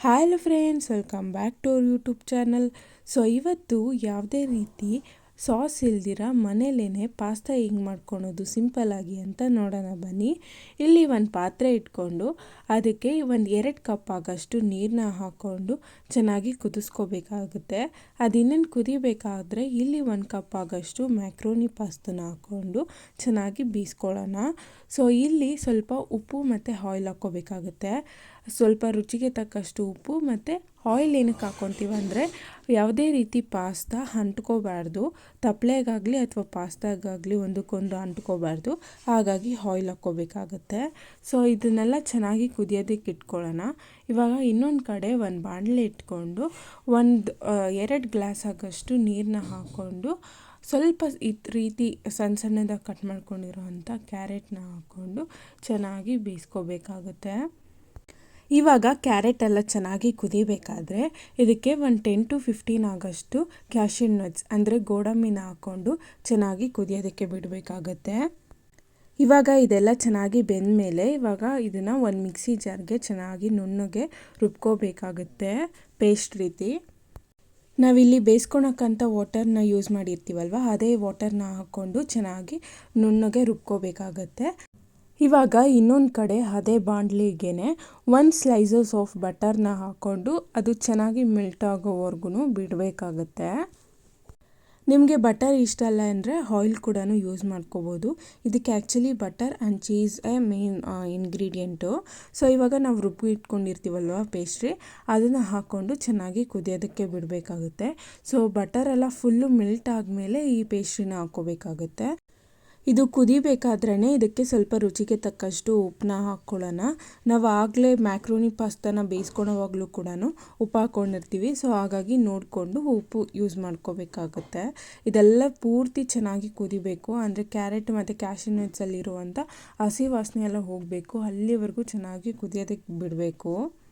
Hello friends welcome back to our YouTube channel so ಇವತ್ತು ಯಾವುದೇ ರೀತಿ ಸಾಸ್ ಇಲ್ದಿರ ಮನೇಲೇ ಪಾಸ್ತಾ ಹೆಂಗೆ ಮಾಡ್ಕೊಳೋದು ಸಿಂಪಲ್ಲಾಗಿ ಅಂತ ನೋಡೋಣ ಬನ್ನಿ. ಇಲ್ಲಿ ಒಂದು ಪಾತ್ರೆ ಇಟ್ಕೊಂಡು ಅದಕ್ಕೆ ಒಂದು ಎರಡು ಕಪ್ ಆಗಷ್ಟು ನೀರನ್ನ ಹಾಕ್ಕೊಂಡು ಚೆನ್ನಾಗಿ ಕುದಿಸ್ಕೋಬೇಕಾಗುತ್ತೆ. ಅದು ಇನ್ನೇನು ಕುದಿಬೇಕಾದ್ರೆ ಇಲ್ಲಿ ಒಂದು ಕಪ್ ಆಗಷ್ಟು ಮ್ಯಾಕ್ರೋನಿ ಪಾಸ್ತನ ಹಾಕ್ಕೊಂಡು ಚೆನ್ನಾಗಿ ಬೀಸ್ಕೊಳ್ಳೋಣ. ಸೊ ಇಲ್ಲಿ ಸ್ವಲ್ಪ ಉಪ್ಪು ಮತ್ತು ಆಯಿಲ್ ಹಾಕ್ಕೋಬೇಕಾಗುತ್ತೆ. ಸ್ವಲ್ಪ ರುಚಿಗೆ ತಕ್ಕಷ್ಟು ಉಪ್ಪು ಮತ್ತು ಆಯಿಲ್ ಏನಕ್ಕೆ ಹಾಕ್ಕೊತೀವಿ ಅಂದರೆ ಯಾವುದೇ ರೀತಿ ಪಾಸ್ತಾ ಅಂಟ್ಕೋಬಾರ್ದು. ತಪ್ಪಲೆಗಾಗಲಿ ಅಥವಾ ಪಾಸ್ತಾಗಾಗಲಿ ಒಂದಕ್ಕೊಂದು ಅಂಟ್ಕೋಬಾರ್ದು. ಹಾಗಾಗಿ ಆಯಿಲ್ ಹಾಕ್ಕೋಬೇಕಾಗತ್ತೆ. ಸೊ ಇದನ್ನೆಲ್ಲ ಚೆನ್ನಾಗಿ ಕುದಿಯೋದಕ್ಕೆ ಇಟ್ಕೊಳ್ಳೋಣ. ಇವಾಗ ಇನ್ನೊಂದು ಕಡೆ ಒಂದು ಬಾಣಲೆ ಇಟ್ಕೊಂಡು ಒಂದು ಎರಡು ಗ್ಲಾಸ್ ಆಗೋಷ್ಟು ನೀರನ್ನ ಹಾಕ್ಕೊಂಡು ಸ್ವಲ್ಪ ಈ ರೀತಿ ಸಣ್ಣ ಸಣ್ಣದಾಗಿ ಕಟ್ ಮಾಡ್ಕೊಂಡಿರೋ ಅಂಥ ಕ್ಯಾರೆಟ್ನ ಹಾಕ್ಕೊಂಡು ಚೆನ್ನಾಗಿ ಬೇಯಿಸ್ಕೋಬೇಕಾಗುತ್ತೆ. ಇವಾಗ ಕ್ಯಾರೆಟ್ ಎಲ್ಲ ಚೆನ್ನಾಗಿ ಕುದಿಬೇಕಾದ್ರೆ ಇದಕ್ಕೆ ಒಂದು ಟೆನ್ ಟು ಫಿಫ್ಟೀನ್ ಆಗೋಷ್ಟು ಕ್ಯಾಶಿನ್ ನಟ್ಸ್, ಅಂದರೆ ಗೋಡಂಬಿನ ಹಾಕ್ಕೊಂಡು ಚೆನ್ನಾಗಿ ಕುದಿಯೋದಕ್ಕೆ ಬಿಡಬೇಕಾಗತ್ತೆ. ಇವಾಗ ಇದೆಲ್ಲ ಚೆನ್ನಾಗಿ ಬೆಂದ ಮೇಲೆ ಇವಾಗ ಇದನ್ನು ಒಂದು ಮಿಕ್ಸಿ ಜಾರ್ಗೆ ಚೆನ್ನಾಗಿ ನುಣ್ಣಗೆ ರುಬ್ಕೋಬೇಕಾಗುತ್ತೆ ಪೇಸ್ಟ್ ರೀತಿ. ನಾವಿಲ್ಲಿ ಬೇಯಿಸ್ಕೊಳಕ್ಕಂಥ ವಾಟರ್ನ ಯೂಸ್ ಮಾಡಿರ್ತೀವಲ್ವ, ಅದೇ ವಾಟರ್ನ ಹಾಕ್ಕೊಂಡು ಚೆನ್ನಾಗಿ ನುಣ್ಣಗೆ ರುಬ್ಕೋಬೇಕಾಗತ್ತೆ. ಇವಾಗ ಇನ್ನೊಂದು ಕಡೆ ಅದೇ ಬಾಣಲಿಗೆ ಒಂದು ಸ್ಲೈಸಸ್ ಆಫ್ ಬಟರ್ನ ಹಾಕ್ಕೊಂಡು ಅದು ಚೆನ್ನಾಗಿ ಮೆಲ್ಟ್ ಆಗೋವರೆಗೂ ಬಿಡಬೇಕಾಗತ್ತೆ. ನಿಮಗೆ ಬಟರ್ ಇಷ್ಟ ಅಲ್ಲ ಅಂದರೆ ಆಯಿಲ್ ಕೂಡ ಯೂಸ್ ಮಾಡ್ಕೋಬೋದು. ಇದಕ್ಕೆ actually butter and cheese a main ingredient so ಇವಾಗ ನಾವು ರುಬ್ಬಿ ಇಟ್ಕೊಂಡಿರ್ತೀವಲ್ವ ಪೇಸ್ಟ್ರಿ ಅದನ್ನು ಹಾಕ್ಕೊಂಡು ಚೆನ್ನಾಗಿ ಕುದಿಯೋದಕ್ಕೆ ಬಿಡಬೇಕಾಗುತ್ತೆ. ಸೊ ಬಟರೆಲ್ಲ ಫುಲ್ಲು ಮೆಲ್ಟ್ ಆದಮೇಲೆ ಈ ಪೇಸ್ಟ್ರಿನ ಹಾಕ್ಕೋಬೇಕಾಗುತ್ತೆ. ಇದು ಕುದಿಬೇಕಾದ್ರೇ ಇದಕ್ಕೆ ಸ್ವಲ್ಪ ರುಚಿಗೆ ತಕ್ಕಷ್ಟು ಉಪ್ಪನ್ನ ಹಾಕ್ಕೊಳ್ಳೋಣ. ನಾವು ಆಗಲೇ ಮ್ಯಾಕ್ರೋನಿ ಪಾಸ್ತಾನ ಬೇಯಿಸ್ಕೊಳೋವಾಗಲೂ ಕೂಡ ಉಪ್ಪು ಹಾಕ್ಕೊಂಡಿರ್ತೀವಿ. ಸೊ, ಹಾಗಾಗಿ ನೋಡಿಕೊಂಡು ಉಪ್ಪು ಯೂಸ್ ಮಾಡ್ಕೋಬೇಕಾಗುತ್ತೆ. ಇದೆಲ್ಲ ಪೂರ್ತಿ ಚೆನ್ನಾಗಿ ಕುದಿಬೇಕು. ಅಂದರೆ ಕ್ಯಾರೆಟ್ ಮತ್ತು ಕ್ಯಾಶಿನಟ್ಸಲ್ಲಿರುವಂಥ ಹಸಿ ವಾಸನೆ ಎಲ್ಲ ಹೋಗಬೇಕು. ಅಲ್ಲಿವರೆಗೂ ಚೆನ್ನಾಗಿ ಕುದಿಯೋದಕ್ಕೆ ಬಿಡಬೇಕು.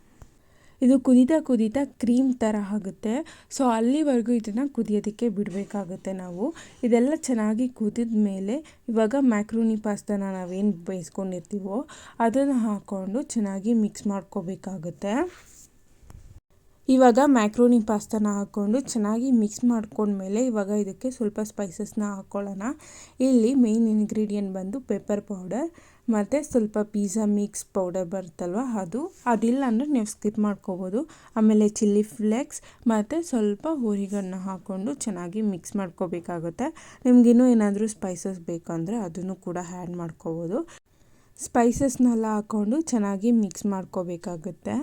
ಇದು ಕುದೀತಾ ಕುದೀತಾ ಕ್ರೀಮ್ ಥರ ಆಗುತ್ತೆ. ಸೊ, ಅಲ್ಲಿವರೆಗೂ ಇದನ್ನು ಕುದಿಯೋದಕ್ಕೆ ಬಿಡಬೇಕಾಗುತ್ತೆ ನಾವು. ಇದೆಲ್ಲ ಚೆನ್ನಾಗಿ ಕುದಿದ ಮೇಲೆ ಇವಾಗ ಮ್ಯಾಕ್ರೋನಿ ಪಾಸ್ತಾನ ನಾವೇನು ಬೇಯಿಸ್ಕೊಂಡಿರ್ತೀವೋ ಅದನ್ನು ಹಾಕ್ಕೊಂಡು ಚೆನ್ನಾಗಿ ಮಿಕ್ಸ್ ಮಾಡ್ಕೋಬೇಕಾಗುತ್ತೆ. ಇವಾಗ ಮ್ಯಾಕ್ರೋನಿ ಪಾಸ್ತಾನ ಹಾಕ್ಕೊಂಡು ಚೆನ್ನಾಗಿ ಮಿಕ್ಸ್ ಮಾಡ್ಕೊಂಡ್ಮೇಲೆ ಇವಾಗ ಇದಕ್ಕೆ ಸ್ವಲ್ಪ ಸ್ಪೈಸಸ್ನ ಹಾಕ್ಕೊಳ್ಳೋಣ. ಇಲ್ಲಿ ಮೇಯ್ನ್ ಇಂಗ್ರೀಡಿಯೆಂಟ್ ಬಂದು ಪೆಪ್ಪರ್ ಪೌಡರ್, ಮತ್ತು ಸ್ವಲ್ಪ ಪಿಜ್ಜಾ ಮಿಕ್ಸ್ ಪೌಡರ್ ಬರುತ್ತಲ್ವ ಅದು. ಅದಿಲ್ಲ ಅಂದರೆ ನೀವು ಸ್ಕಿಪ್ ಮಾಡ್ಕೋಬೋದು. ಆಮೇಲೆ ಚಿಲ್ಲಿ ಫ್ಲೇಕ್ಸ್, ಮತ್ತು ಸ್ವಲ್ಪ ಹುರಿಗನ್ನ ಹಾಕ್ಕೊಂಡು ಚೆನ್ನಾಗಿ ಮಿಕ್ಸ್ ಮಾಡ್ಕೋಬೇಕಾಗುತ್ತೆ. ನಿಮಗಿನ್ನೂ ಏನಾದರೂ ಸ್ಪೈಸಸ್ ಬೇಕಂದರೆ ಅದನ್ನು ಕೂಡ ಆ್ಯಡ್ ಮಾಡ್ಕೋಬೋದು. ಸ್ಪೈಸಸ್ನೆಲ್ಲ ಹಾಕ್ಕೊಂಡು ಚೆನ್ನಾಗಿ ಮಿಕ್ಸ್ ಮಾಡ್ಕೋಬೇಕಾಗುತ್ತೆ.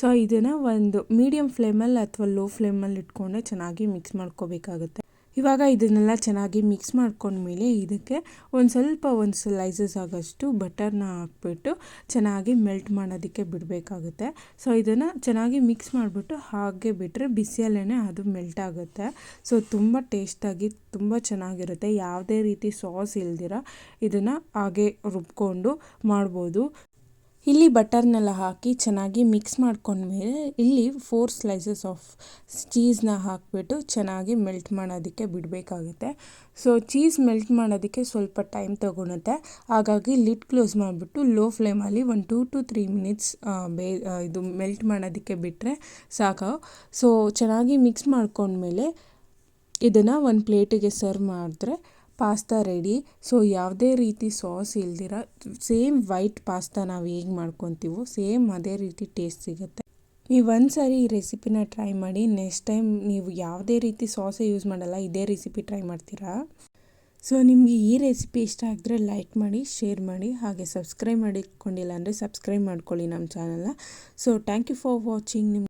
ಸೊ ಇದನ್ನು ಒಂದು ಮೀಡಿಯಮ್ ಫ್ಲೇಮಲ್ಲಿ ಅಥವಾ ಲೋ ಫ್ಲೇಮಲ್ಲಿ ಇಟ್ಕೊಂಡೆ ಚೆನ್ನಾಗಿ ಮಿಕ್ಸ್ ಮಾಡ್ಕೋಬೇಕಾಗುತ್ತೆ. ಇವಾಗ ಇದನ್ನೆಲ್ಲ ಚೆನ್ನಾಗಿ ಮಿಕ್ಸ್ ಮಾಡ್ಕೊಂಡ್ಮೇಲೆ ಇದಕ್ಕೆ ಒಂದು ಸ್ವಲ್ಪ ಒಂದು ಸ್ಲೈಸಸ್ ಆಗೋಷ್ಟು ಬಟರ್ನ ಹಾಕ್ಬಿಟ್ಟು ಚೆನ್ನಾಗಿ ಮೆಲ್ಟ್ ಮಾಡೋದಕ್ಕೆ ಬಿಡಬೇಕಾಗುತ್ತೆ. ಸೊ ಇದನ್ನು ಚೆನ್ನಾಗಿ ಮಿಕ್ಸ್ ಮಾಡಿಬಿಟ್ಟು ಹಾಗೆ ಬಿಟ್ಟರೆ ಬಿಸಿಯಲ್ಲೇ ಅದು ಮೆಲ್ಟ್ ಆಗುತ್ತೆ. ಸೊ ತುಂಬ ಟೇಸ್ಟಾಗಿ ತುಂಬ ಚೆನ್ನಾಗಿರುತ್ತೆ. ಯಾವುದೇ ರೀತಿ ಸಾಸ್ ಇಲ್ದಿರ ಇದನ್ನು ಹಾಗೆ ರುಬ್ಕೊಂಡು ಮಾಡ್ಬೋದು. ಇಲ್ಲಿ ಬಟರ್ನೆಲ್ಲ ಹಾಕಿ ಚೆನ್ನಾಗಿ ಮಿಕ್ಸ್ ಮಾಡ್ಕೊಂಡ್ಮೇಲೆ ಇಲ್ಲಿ ಫೋರ್ ಸ್ಲೈಸಸ್ ಆಫ್ ಚೀಸ್ನ ಹಾಕಿಬಿಟ್ಟು ಚೆನ್ನಾಗಿ ಮೆಲ್ಟ್ ಮಾಡೋದಕ್ಕೆ ಬಿಡಬೇಕಾಗುತ್ತೆ. ಸೊ ಚೀಸ್ ಮೆಲ್ಟ್ ಮಾಡೋದಕ್ಕೆ ಸ್ವಲ್ಪ ಟೈಮ್ ತೊಗೊಳುತ್ತೆ. ಹಾಗಾಗಿ ಲಿಡ್ ಕ್ಲೋಸ್ ಮಾಡಿಬಿಟ್ಟು ಲೋ ಫ್ಲೇಮಲ್ಲಿ ಒಂದು ಟೂ ಟು ತ್ರೀ ಮಿನಿಟ್ಸ್ ಬೇ ಇದು ಮೆಲ್ಟ್ ಮಾಡೋದಕ್ಕೆ ಬಿಟ್ಟರೆ ಸಾಕು. ಸೊ ಚೆನ್ನಾಗಿ ಮಿಕ್ಸ್ ಮಾಡ್ಕೊಂಡ್ಮೇಲೆ ಇದನ್ನು ಒಂದು ಪ್ಲೇಟಿಗೆ ಸರ್ವ್ ಮಾಡಿದ್ರೆ ಪಾಸ್ತಾ ರೆಡಿ ಸೊ ಯಾವುದೇ ರೀತಿ ಸಾಸ್ ಇಲ್ದಿರ ಸೇಮ್ ವೈಟ್ ಪಾಸ್ತಾ ನಾವು ಹೇಗೆ ಮಾಡ್ಕೊತೀವೋ ಸೇಮ್ ಅದೇ ರೀತಿ ಟೇಸ್ಟ್ ಸಿಗುತ್ತೆ. ನೀವು ಒಂದು ಸಾರಿ ಈ ರೆಸಿಪಿನ ಟ್ರೈ ಮಾಡಿ ನೆಕ್ಸ್ಟ್ ಟೈಮ್ ನೀವು ಯಾವುದೇ ರೀತಿ ಸಾಸೇ ಯೂಸ್ ಮಾಡಲ್ಲ, ಇದೇ ರೆಸಿಪಿ ಟ್ರೈ ಮಾಡ್ತೀರಾ? ಸೊ ನಿಮಗೆ ಈ ರೆಸಿಪಿ ಇಷ್ಟ ಆಗಿದ್ರೆ ಲೈಕ್ ಮಾಡಿ ಶೇರ್ ಮಾಡಿ, ಹಾಗೆ ಸಬ್ಸ್ಕ್ರೈಬ್ ಮಾಡಿಕೊಂಡಿಲ್ಲ ಅಂದರೆ ಸಬ್ಸ್ಕ್ರೈಬ್ ಮಾಡ್ಕೊಳ್ಳಿ ನಮ್ಮ ಚಾನಲ್ನ so thank you for watching ನಿಮ್ಮ